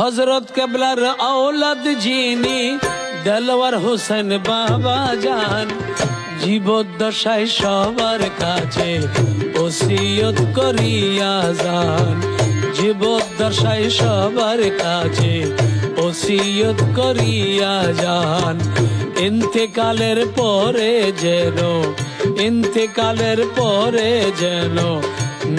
হজরত কেবলার আওলাদ যিনি দেলওয়ার হোসেন বাবা যান, জীবদ্দশায় সবার কাছে ওসিয়ত করিয়া যান। জীবদ্দশায় সবার কাছে ওসিয়ত করিয়া যান। ইন্তেকালের পরে যেন, ইন্তেকালের পরে যেন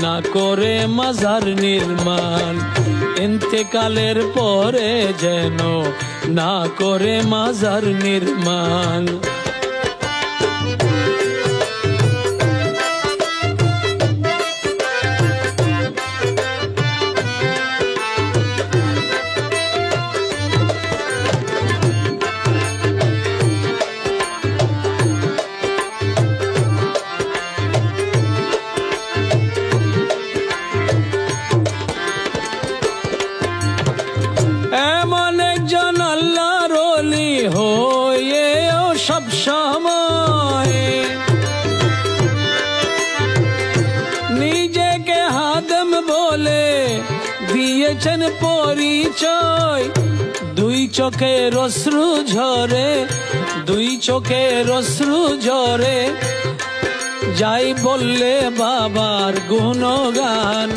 না করে মাজার নির্মাণ। ইন্তেকালের পরে যেন না করে মাজার নির্মাণ। দিয়েছেন পরিচয়। দুই চোখে রশ্রু ঝরে, দুই চোখে রশ্রু ঝরে। যাই বললে বাবার গুণগান,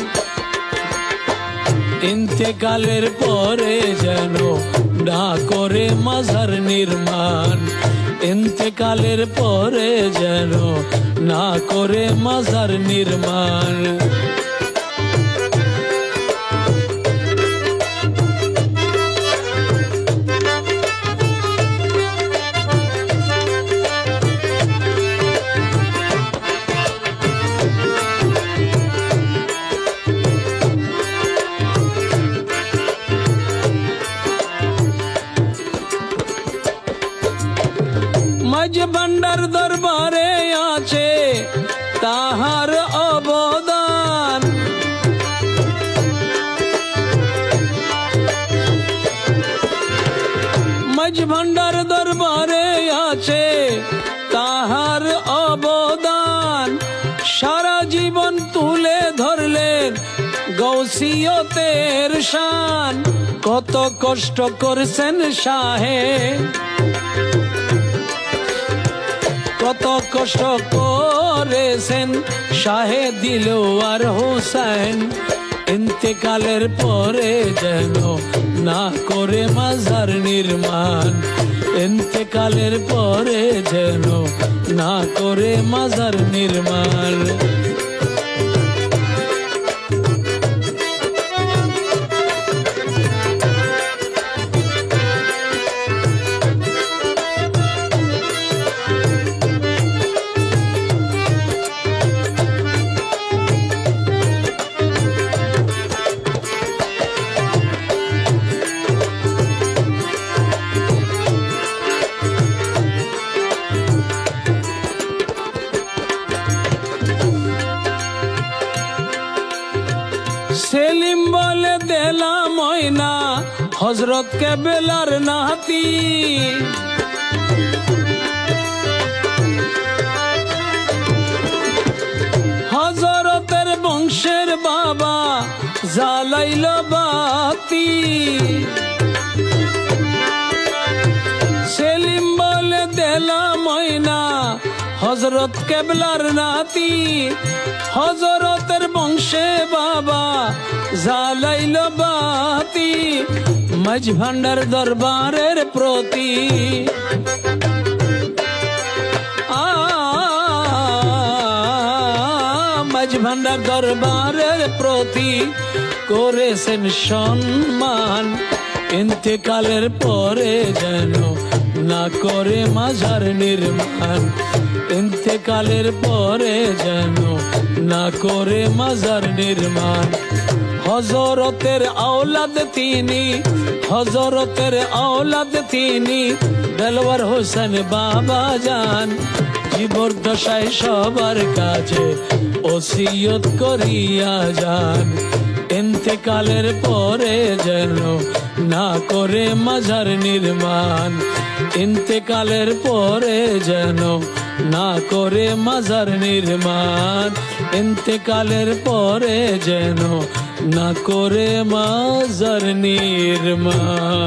ইন্তেকালের পরে যেন না করে মাজার নির্মাণ। ইন্তেকালের পরে যেন না করে মাজার নির্মাণ। মাঝ ভান্ডার দরবারে আছে তাহার অবদান। মাঝ ভান্ডার দরবারে আছে তাহার অবদান। সারা জীবন তুলে ধরলেন গৌসিয়তের শান। কত কষ্ট করছেন শাহে। কত কষ্ট করেছেন, শাহে দিল আর হোসেন। ইন্তেকালের পরে যেন না করে মাজার নির্মাণ। ইন্তেকালের পরে যেন না করে মাজার নির্মাণ। সেলিম বলে দেলা ময়না, হজরত কেবেলার নাতি। হজরতের বংশের বাবা জ্বালাইল বাতি। সেলিম বলে দেলা ময়না, হজরত কেবলার নাতি। হজরতের বংশে বাবা জ্বালাইল বাতি মাঝ ভান্ডার দরবারের প্রতি। ভান্ডার দরবারের প্রতি করেছেন সম্মান। ইন্তেকালের পরে যেন না করে মাজার নির্মাণ। ইন্তেকালের পরে যেন না করে মাজার নির্মাণ। হজরতের আওলাদ তিনি হজরতের আওলাদ তিনি, দেলওয়ার হোসেন বাবা যান। জীবর দশায় সবার কাছে ওসিয়ত করিয়া যান। ইন্তেকালের পরে যেন না করে মাজার নির্মাণ। ইন্তেকালের পরে যেন না করে মাজার নির্মাণ। ইন্তেকালের পরে যেন না করে মাজার নির্মাণ।